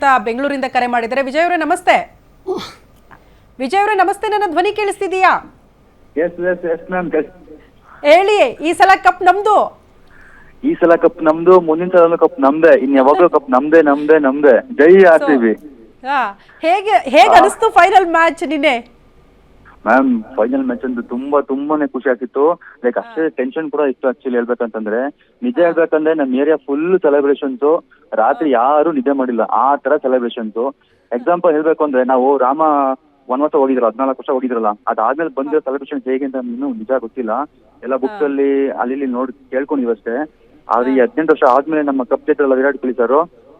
ಅಂತ ಬೆಂಗಳೂರಿಂದ ಕರೆ ಮಾಡಿದರೆ. ವಿಜಯ್ ಅವರೇ ನಮಸ್ತೆ. ವಿಜಯ್ ಅವರೇ ನಮಸ್ತೆ ನನ್ನ ಧ್ವನಿ ಕೇಳಿಸ್ತಿದೀಯಾ? ಹೇಳಿ ಈ ಸಲ ಕಪ್ ನಮ್ದು? ಈ ಸಲ ಕಪ್ ನಮ್ದು ಮುಂದಿನ ಸಲ ಕಪ್ ನಮ್ದೆ. ಇನ್ ಯಾವಾಗ್ಲೂ ಕಪ್ ನಮ್ದೆ ನಮ್ದೆ ನಮ್ದೆ. ಜೈ ಆರ್ ಸಿ ಬಿ. ಹೇಗೆ ಹೇಗೆ ಅನಿಸ್ತು ಫೈನಲ್ ಮ್ಯಾಚ್ ನಿನ್ನೆ? ಮ್ಯಾಮ್ ಫೈನಲ್ ಮ್ಯಾಚ್ ಅಂತೂ ತುಂಬಾ ತುಂಬಾನೇ ಖುಷಿ ಆಗ್ತಿತ್ತು ಲೈಕ್ ಅಷ್ಟೇ ಟೆನ್ಷನ್ ಕೂಡ ಇತ್ತು ಆಕ್ಚುಲಿ ಹೇಳ್ಬೇಕಂತಂದ್ರೆ. ನಿಜ ಹೇಳ್ಬೇಕಂದ್ರೆ ನಮ್ ಏರಿಯಾ ಫುಲ್ ಸೆಲೆಬ್ರೇಷನ್ಸ್ ರಾತ್ರಿ ಯಾರು ನಿದ್ದೆ ಮಾಡಿಲ್ಲ. ಆ ತರ ಸೆಲೆಬ್ರೇಷನ್ಸ್ ಎಕ್ಸಾಂಪಲ್ ಹೇಳ್ಬೇಕು ಅಂದ್ರೆ ನಾವು ರಾಮ ವನವಾಸ ಹೋಗಿದ್ರು ಹದಿನಾಲ್ಕು ವರ್ಷ ಹೋಗಿದ್ರಲ್ಲ. ಅದಾದ್ಮೇಲೆ ಬಂದಿರೋ ಸೆಲೆಬ್ರೇಷನ್ ಹೇಗೆ ಅಂತ ಇನ್ನೂ ನಿಜ ಗೊತ್ತಿಲ್ಲ. ಎಲ್ಲ ಬುಕ್ಸ್ ಅಲ್ಲಿ ಅಲ್ಲಿ ನೋಡಿ ಕೇಳ್ಕೊಂಡಿವಿ ಅಷ್ಟೇ ಆದ್ರೆ ಈ ಹದಿನೆಂಟು ವರ್ಷ ಆದ್ಮೇಲೆ ನಮ್ಮ ಕಪ್ ಗೆದ್ರಲ್ಲ ವಿರಾಟ್ ಕೊಹ್ಲಿ ಸರ್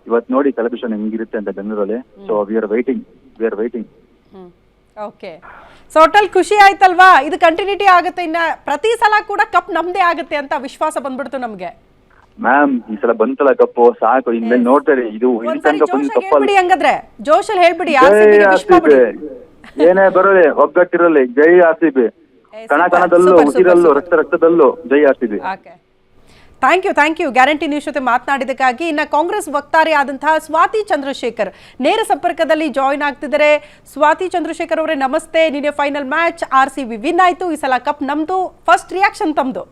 ಇವತ್ ನೋಡಿ ಸೆಲೆಬ್ರೇಷನ್ ಹೆಂಗಿರುತ್ತೆ ಅಂತ ಬೆಂಗಳೂರಲ್ಲಿ. So we are waiting we are waiting okay so ಖುಷಿ ಆಯ್ತಲ್ವಾ? ಇದು ಕಂಟಿನ್ಯೂಟಿ ಆಗುತ್ತೆ. ಇನ್ನ ಪ್ರತಿ ಸಲ ಕೂಡ ಕಪ್ ನಮ್ದೇ ಆಗುತ್ತೆ ಅಂತ ವಿಶ್ವಾಸ ಬಂದ್ಬಿಡ್ತು ನಮ್ಗೆ. ಮ್ಯಾಮ್ ಈ ಸಲ ಬಂತಲ್ಲ ಕಪ್ಪು ಸಾಕು ಇನ್ಮೇಲೆ ನೋಡ್ತಾರೆ ಇದು ಹೇಳ್ಬಿಡಿ ಹಂಗಾದ್ರೆ? ಜೋಶಲ್ ಹೇಳ್ಬಿಡಿ ಏನೇ ಬರಲಿ ಒಗ್ಗಟ್ಟಿರಲಿ. ಜೈ ಆಸಿಬಿ ಕಣ ಕಣದಲ್ಲೂ ಉಸಿರಲ್ಲೂ ರಕ್ತ ರಕ್ತದಲ್ಲೂ ಜೈ R C B. Okay thank you thank you guarantee news ಜೊತೆ ಮಾತನಾಡಿದ್ದಕ್ಕಾಗಿ ಇನ್ನು ಕಾಂಗ್ರೆಸ್ ವಕ್ತಾರೆ ಆದಂತಹ ಸ್ವಾತಿ ಚಂದ್ರಶೇಖರ್ ನೇರ ಸಂಪರ್ಕದಲ್ಲಿ ಜಾಯಿನ್ ಆಗ್ತಿದ್ದಾರೆ. ಸ್ವಾತಿ ಚಂದ್ರಶೇಖರ್ ಅವರೇ ನಮಸ್ತೆ. ನಿನ್ನೆ final match R C B win ಆಯಿತು. ಈ ಸಲ ಕಪ್ ನಮ್ದು ಫಸ್ಟ್ ರಿಯಾಕ್ಷನ್ ತಮ್ಮದು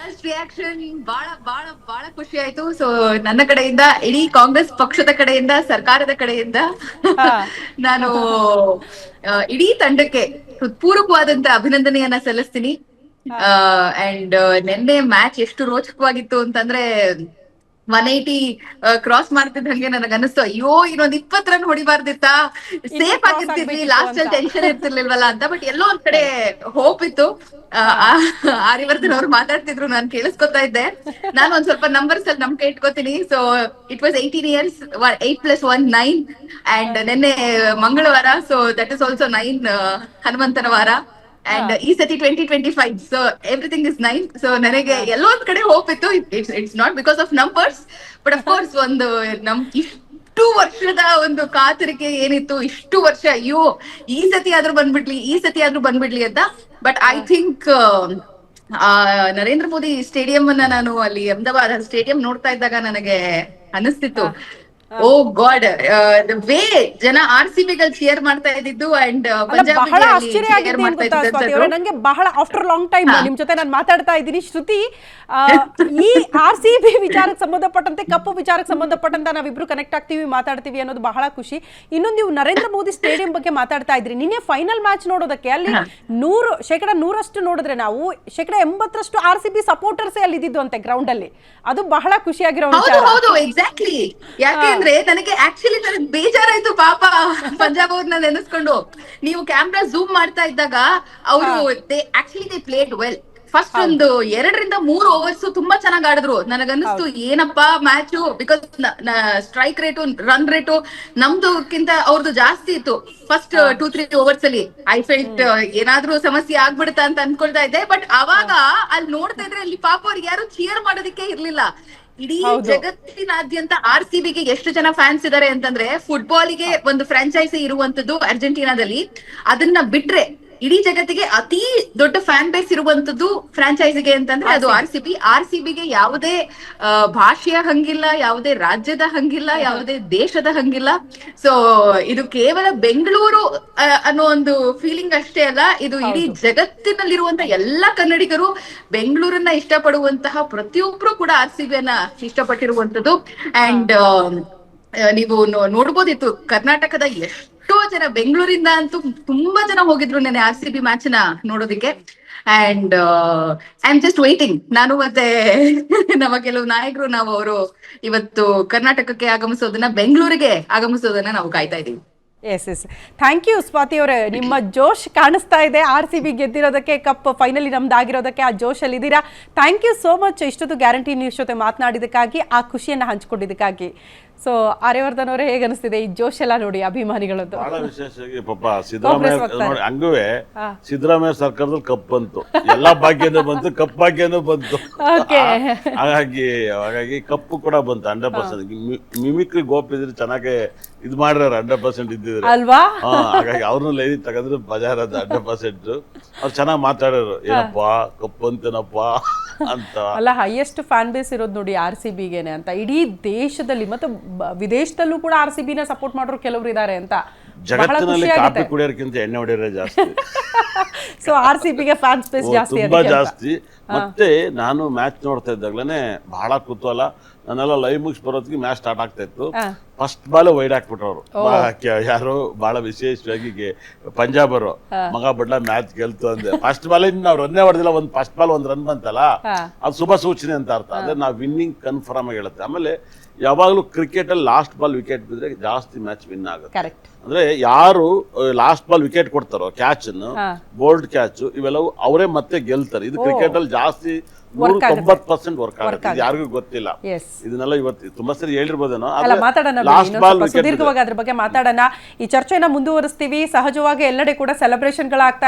ಫಸ್ಟ್ ರಿಯಾಕ್ಷನ್ ಬಹಳ ಬಹಳ ಬಹಳ ಖುಷಿ ಆಯ್ತು. ಸೊ ನನ್ನ ಕಡೆಯಿಂದ ಇಡೀ ಕಾಂಗ್ರೆಸ್ ಪಕ್ಷದ ಕಡೆಯಿಂದ ಸರ್ಕಾರದ ಕಡೆಯಿಂದ ನಾನು ಇಡೀ ತಂಡಕ್ಕೆ ಹೃತ್ಪೂರ್ವಕವಾದಂತ ಅಭಿನಂದನೆಯನ್ನ ಸಲ್ಲಿಸ್ತೀನಿ. ಅಂಡ್ ನಿನ್ನೆ ಮ್ಯಾಚ್ ಎಷ್ಟು ರೋಚಕವಾಗಿತ್ತು ಅಂತಂದ್ರೆ ಒನ್ ಏಟಿ ಕ್ರಾಸ್ ಮಾಡ್ತಿದ್ದಂಗೆ ನನಗೆ ಅನಿಸ್ತು ಅಯ್ಯೋ ಇನ್ನೊಂದ್ ಇಪ್ಪತ್ ರನ್ ಹೊಡಿಬಾರ್ದಿತ್ತಾ? ಸೇಫ್ ಆಗಿರ್ತಿದ್ವಿ ಲಾಸ್ಟ್ ಅಲ್ಲಿ ಟೆನ್ಷನ್ ಇರ್ತಿರ್ಲಿಲ್ವಲ್ಲ ಅಂತ ಬಟ್ ಎಲ್ಲೋ ಒಂದ್ ಕಡೆ ಹೋಪ್ ಇತ್ತು. ಆರ್ಯವರ್ಧನ್ ಅವ್ರು ಮಾತಾಡ್ತಿದ್ರು ನಾನು ಕೇಳಿಸ್ಕೊತಾ ಇದ್ದೆ. ನಾನು ಒಂದ್ ಸ್ವಲ್ಪ ನಂಬರ್ಸ್ ಅಲ್ಲಿ ನಂಬಿಕೆ ಇಟ್ಕೋತೀನಿ. So it was eighteen years eight plus one nine and ನಿನ್ನೆ ಮಂಗಳವಾರ so that is also nine ಹನುಮಂತನ ವಾರ. ಅಂಡ್ ಈ ಸತಿ twenty twenty five so everything is nine so ನನಗೆ ಎಲ್ಲೋ ಒಂದ್ ಕಡೆ ಹೋಪ್ ಇತ್ತು it's it's not because of numbers but of course ಒಂದು ನಮ್ ಇಷ್ಟು ವರ್ಷದ ಒಂದು ಕಾತರಿಕೆ ಏನಿತ್ತು ಇಷ್ಟು ವರ್ಷ ಅಯ್ಯೋ ಈ ಸತಿ ಆದ್ರೂ ಬಂದ್ಬಿಡ್ಲಿ ಈ ಸತಿ ಆದ್ರೂ ಬಂದ್ಬಿಡ್ಲಿ ಅಂತ. ಬಟ್ ಐ ಥಿಂಕ್ ಆ ನರೇಂದ್ರ ಮೋದಿ ಸ್ಟೇಡಿಯಂ ಅನ್ನ ನಾನು ಅಲ್ಲಿ ಅಹಮದಾಬಾದ್ ಸ್ಟೇಡಿಯಂ ನೋಡ್ತಾ ಇದ್ದಾಗ ನನಗೆ ಅನಿಸ್ತಿತ್ತು. ಓ ಗಾಡ್ ವೇ ಜನ ಆರ್ ಸಿ ಬಿಗಳು ಮಾಡ್ತಾ ಇದ್ದಿದ್ದು ಅಂಡ್ ಬಹಳ ಆಶ್ಚರ್ಯ ಆಗಿದೆ ನಂಗೆ ಬಹಳ ಆಫ್ಟರ್ ಲಾಂಗ್ ಟೈಮ್ ನಿಮ್ ಜೊತೆ ನಾನು ಮಾತಾಡ್ತಾ ಇದ್ದೀನಿ. ಶ್ರುತಿ ಈ ಆರ್ ಸಿ ಬಿ ವಿಚಾರಕ್ಕೆ ಸಂಬಂಧಪಟ್ಟಂತೆ ಕಪ್ಪು ವಿಚಾರಕ್ಕೆ ಸಂಬಂಧಪಟ್ಟಂತ ನಾವಿಬ್ರು ಕನೆಕ್ಟ್ ಆಗ್ತೀವಿ ಮಾತಾಡ್ತೀವಿ ಅನ್ನೋದು ಬಹಳ ಖುಷಿ. ಇನ್ನೊಂದು ನೀವು ನರೇಂದ್ರ ಮೋದಿ ಸ್ಟೇಡಿಯಂ ಬಗ್ಗೆ ಮಾತಾಡ್ತಾ ಇದ್ರಿ. ನಿನ್ನೆ ಫೈನಲ್ ಮ್ಯಾಚ್ ನೋಡೋದಕ್ಕೆ ಅಲ್ಲಿ ನೂರು ಶೇಕಡ ನೂರಷ್ಟು ನೋಡಿದ್ರೆ ನಾವು ಶೇಕಡ ಎಂಬತ್ತರಷ್ಟು ಆರ್ ಸಿ ಬಿ ಸಪೋರ್ಟರ್ಸೇ ಅಲ್ಲಿ ಇದ್ದಿದ್ದು ಅಂತೆ ಗ್ರೌಂಡ್ ಅಲ್ಲಿ. ಅದು ಬಹಳ ಖುಷಿಯಾಗಿರೋ ವಿಚಾರ. ಯಾಕೆಂದ್ರೆ ನನಗೆ ಆಕ್ಚುಲಿ ನನಗೆ ಬೇಜಾರಾಯ್ತು ಪಾಪ ಪಂಜಾಬ್ ಅವ್ರನ್ನ ನೆನೆಸ್ಕೊಂಡು. ನೀವು ಕ್ಯಾಮ್ರಾ ಝೂಮ್ ಮಾಡ್ತಾ ಇದ್ದಾಗ ಅವರು actually they played well first ಒಂದು ಎರಡರಿಂದ ಮೂರು ಓವರ್ಸ್ ತುಂಬಾ ಚೆನ್ನಾಗ್ ಆಡಿದ್ರು. ನನಗನ್ನಿಸ್ತು ಏನಪ್ಪಾ match because strike rate run rate ನಮ್ದುಕ್ಕಿಂತ ಅವ್ರದ್ದು ಜಾಸ್ತಿ ಇತ್ತು. ಫಸ್ಟ್ ಟೂ ತ್ರೀ ಓವರ್ಸ್ ಅಲ್ಲಿ. ಐ ಫೆಲ್ಟ್ ಏನಾದ್ರೂ ಸಮಸ್ಯೆ ಆಗ್ಬಿಡುತ್ತಾ ಅಂತ ಅನ್ಕೊಳ್ತಾ ಇದ್ದೆ. ಬಟ್ ಅವಾಗ ಅಲ್ಲಿ ನೋಡ್ತಾ ಇದ್ರೆ ಅಲ್ಲಿ ಪಾಪ ಅವ್ರಿಗೆ ಯಾರು ಚಿಯರ್ ಮಾಡೋದಕ್ಕೆ ಇರ್ಲಿಲ್ಲ. ಇಡೀ ಜಗತ್ತಿನಾದ್ಯಂತ ಆರ್ ಸಿ ಬಿಗೆ ಎಷ್ಟು ಜನ ಫ್ಯಾನ್ಸ್ ಇದಾರೆ ಅಂತಂದ್ರೆ ಫುಟ್ಬಾಲ್ಗೆ ಒಂದು ಫ್ರಾಂಚೈಸಿ ಇರುವಂತದ್ದು ಅರ್ಜೆಂಟೀನಾದಲ್ಲಿ ಅದನ್ನ ಬಿಟ್ರೆ ಇಡೀ ಜಗತ್ತಿಗೆ ಅತಿ ದೊಡ್ಡ ಫ್ಯಾನ್ ಬೇಸ್ ಇರುವಂತದ್ದು ಫ್ರಾಂಚೈಸಿಗೆ ಅಂತಂದ್ರೆ ಅದು R C B R C ಬಿಗೆ ಯಾವುದೇ ಭಾಷೆಯ ಹಂಗಿಲ್ಲ ಯಾವುದೇ ರಾಜ್ಯದ ಹಂಗಿಲ್ಲ ಯಾವುದೇ ದೇಶದ ಹಂಗಿಲ್ಲ. ಸೊ ಇದು ಕೇವಲ ಬೆಂಗಳೂರು ಅನ್ನೋ ಒಂದು ಫೀಲಿಂಗ್ ಅಷ್ಟೇ ಅಲ್ಲ ಇದು ಇಡೀ ಜಗತ್ತಿನಲ್ಲಿರುವಂತ ಎಲ್ಲಾ ಕನ್ನಡಿಗರು ಬೆಂಗಳೂರನ್ನ ಇಷ್ಟಪಡುವಂತಹ ಪ್ರತಿಯೊಬ್ರು ಕೂಡ ಆರ್ ಸಿ ಬಿಯನ್ನ ಇಷ್ಟಪಟ್ಟಿರುವಂತದ್ದು. ಅಂಡ್ ನೀವು ನೋಡ್ಬೋದಿತ್ತು ಕರ್ನಾಟಕದ ಎಷ್ಟೋ ಜನ ಬೆಂಗಳೂರಿಂದ ಅಂತೂ ತುಂಬಾ ಜನ ಹೋಗಿದ್ರು ನೆನೆ ಆರ್ ಸಿ ಬಿ ಮ್ಯಾಚ್ನ ನೋಡೋದಿಕ್ಕೆ. And I am just waiting ನಾನು ಮತ್ತೆ ನಮ್ಮ ಕೆಲವು ನಾಯಕರು, ನಾವು ಅವರು ಇವತ್ತು ಕರ್ನಾಟಕಕ್ಕೆ ಆಗಮಿಸೋದನ್ನ, ಬೆಂಗಳೂರಿಗೆ ಆಗಮಿಸೋದನ್ನ ನಾವು ಕಾಯ್ತಾ ಇದೀವಿ yes yes thank you Swati ಅವರೇ. ನಿಮ್ಮ ಜೋಶ್ ಕಾಣಿಸ್ತಾ ಇದೆ. ಆರ್ ಸಿ ಬಿ ಗೆದ್ದಿರೋದಕ್ಕೆ ಕಪ್ ಫೈನಲಿ ನಮ್ದು ಆಗಿರೋದಕ್ಕೆ ಆ ಜೋಶಲ್ಲಿ ಇದ್ದೀರಾ? ಥ್ಯಾಂಕ್ ಯು ಸೋ ಮಚ್ ಇಷ್ಟೊತ್ತು ಗ್ಯಾರಂಟಿ ನ್ಯೂಸ್ ಜೊತೆ ಮಾತನಾಡಿದಕ್ಕಾಗಿ ಆ ಖುಷಿಯನ್ನು ಹಂಚ್ಕೊಂಡಿದ್ದಕ್ಕಾಗಿ. ಸೊ ಆರ್ಯವರ್ಧನ್ ಅವರೇ ಹೇಗೆ ಅನಿಸ್ತಿದೆ? ಈ ಜೋಶ್ ಎಲ್ಲ ನೋಡಿ ಅಭಿಮಾನಿಗಳದ್ದು. ಬಹಳ ವಿಶೇಷವಾಗಿ ಪಾಪ ಸಿದ್ದರಾಮಯ್ಯ. ನೋಡಿ ಹಂಗುವೆ ಸಿದ್ದರಾಮಯ್ಯ ಸರ್ಕಾರದಲ್ಲಿ ಕಪ್ ಬಂತು. ಎಲ್ಲಾ ಭಾಗ್ಯನೂ ಬಂತು ಕಪ್ ಭಾಗ್ಯನೂ ಬಂತು. Okay. ಹಾಗಾಗಿ ಹಾಗಾಗಿ ಕಪ್ಪು ಕೂಡ ಬಂತು ಹಂಡ್ರೆಡ್ ಪರ್ಸೆಂಟ್ ಮಿಮಿಕ್ರಿ ಇದ್ರೆ ಚೆನ್ನಾಗಿ ಇದು ಮಾಡಿರೋರು ಹಂಡ್ರೆಡ್ ಪರ್ಸೆಂಟ್ ಇದ್ದಿದ್ರು. ಅಲ್ವಾ? ಹಾ ಹಾಗಾಗಿ ಅವ್ರನ್ನ ಲೈನ್ ತಗದ್ರು ಬಜಾರ್ ಅದು ಹಂಡ್ರೆಡ್ ಪರ್ಸೆಂಟ್ ಅವ್ರು ಚೆನ್ನಾಗಿ ಮಾತಾಡೋರು. ಏನಪ್ಪಾ ಕಪ್ಪು ಅಂತೇನಪ್ಪಾ ಅಂತ ಅಲ್ಲ ಹೈಯೆಸ್ಟ್ ಫ್ಯಾನ್ ಬೇಸ್ ಇರೋದು ನೋಡಿ ಆರ್ ಸಿ ಬಿಗೆನೆ ಅಂತ. ಇಡೀ ದೇಶದಲ್ಲಿ, ಮತ್ತು ವಿದೇಶದಲ್ಲೂ ಕೂಡ ಆರ್ ಸಿ ಬಿನ ಸಪೋರ್ಟ್ ಮಾಡೋರು ಕೆಲವರು ಇದ್ದಾರೆ ಅಂತ. ಜಗತ್ತಿನಲ್ಲಿ ಕಾಫಿ ಕುಡಿಯೋಕ್ಕಿಂತ ಕುಡಿಯೋರ್ಕಿಂತ ಎಣ್ಣೆ ಹೊಡೆಯೋರೇ ಜಾಸ್ತಿ. ಸೊ ಆರ್ ಸಿ ಬಿಗೆ ಫ್ಯಾನ್ ಸ್ಪೇಸ್ ಜಾಸ್ತಿ ತುಂಬಾ ಜಾಸ್ತಿ. ಮತ್ತೆ ನಾನು ಮ್ಯಾಚ್ ನೋಡ್ತಾ ಇದ್ದಾಗಲೇ ಬಹಳ ಕುತೂಹಲ. ನಾನೆಲ್ಲ ಲೈವ್ ಮುಗಿಸ್ ಬರೋದಕ್ಕೆ ಮ್ಯಾಚ್ ಸ್ಟಾರ್ಟ್ ಆಗ್ತಾ ಇತ್ತು. ಫಸ್ಟ್ ಬಾಲ್ ವೈಡ್ ಹಾಕ್ಬಿಟ್ರವ್ರು. ಯಾರು ಬಹಳ ವಿಶೇಷವಾಗಿ ಪಂಜಾಬ್ ಪಂಜಾಬರು. ಮಗ ಬಡ್ಲ ಮ್ಯಾಚ್ ಗೆಲ್ತು ಅಂದೆ. ಫಸ್ಟ್ ಬಾಲ್ ನಾವು ರನ್ನೇ ಹೊಡೆದಿಲ್ಲ ಒಂದ್ ಫಸ್ಟ್ ಬಾಲ್ ಒಂದ್ ರನ್ ಬಂತಲ್ಲ. ಅದು ಶುಭ ಸೂಚನೆ ಅಂತ ಅರ್ಥ. ಅಂದ್ರೆ ನಾವು ವಿನ್ನಿಂಗ್ ಕನ್ಫರ್ಮ್ ಆಗಿ ಹೇಳುತ್ತೆ. ಆಮೇಲೆ ಯಾವಾಗಲೂ ಕ್ರಿಕೆಟ್ ಅಲ್ಲಿ ಲಾಸ್ಟ್ ಬಾಲ್ ವಿಕೆಟ್ ಬಿದ್ರೆ ಜಾಸ್ತಿ ಮ್ಯಾಚ್ ವಿನ್ ಆಗುತ್ತೆ. ಅಂದ್ರೆ ಯಾರು ಲಾಸ್ಟ್ ಬಾಲ್ ವಿಕೆಟ್ ಕೊಡ್ತಾರೋ ಕ್ಯಾಚ್ ಅನ್ನು ಬೋಲ್ಡ್ ಕ್ಯಾಚ್ ಇವೆಲ್ಲವೂ ಅವರೇ ಮತ್ತೆ ಗೆಲ್ತಾರೆ. ಇದು ಕ್ರಿಕೆಟ್ ಅಲ್ಲಿ ಜಾಸ್ತಿ. ತೊಂಬತ್ತು ಪರ್ಸೆಂಟ್ ವರ್ಕ್ ಆಗುತ್ತೆ. ಯಾರಿಗೂ ಗೊತ್ತಿಲ್ಲ. ಇದನ್ನೆಲ್ಲ ಇವತ್ತು ತುಂಬಾ ಸರಿ ಹೇಳಿರ್ಬೋದೇನೋ ಸುದೀರ್ಘವಾಗಿ ಅದ್ರ ಬಗ್ಗೆ ಮಾತಾಡೋಣ. ಈ ಚರ್ಚೆನ ಮುಂದುವರಿಸ್ತೀವಿ. ಸಹಜವಾಗಿ ಎಲ್ಲೆಡೆ ಕೂಡ ಸೆಲೆಬ್ರೇಷನ್ಗಳಾಗ್ತಾ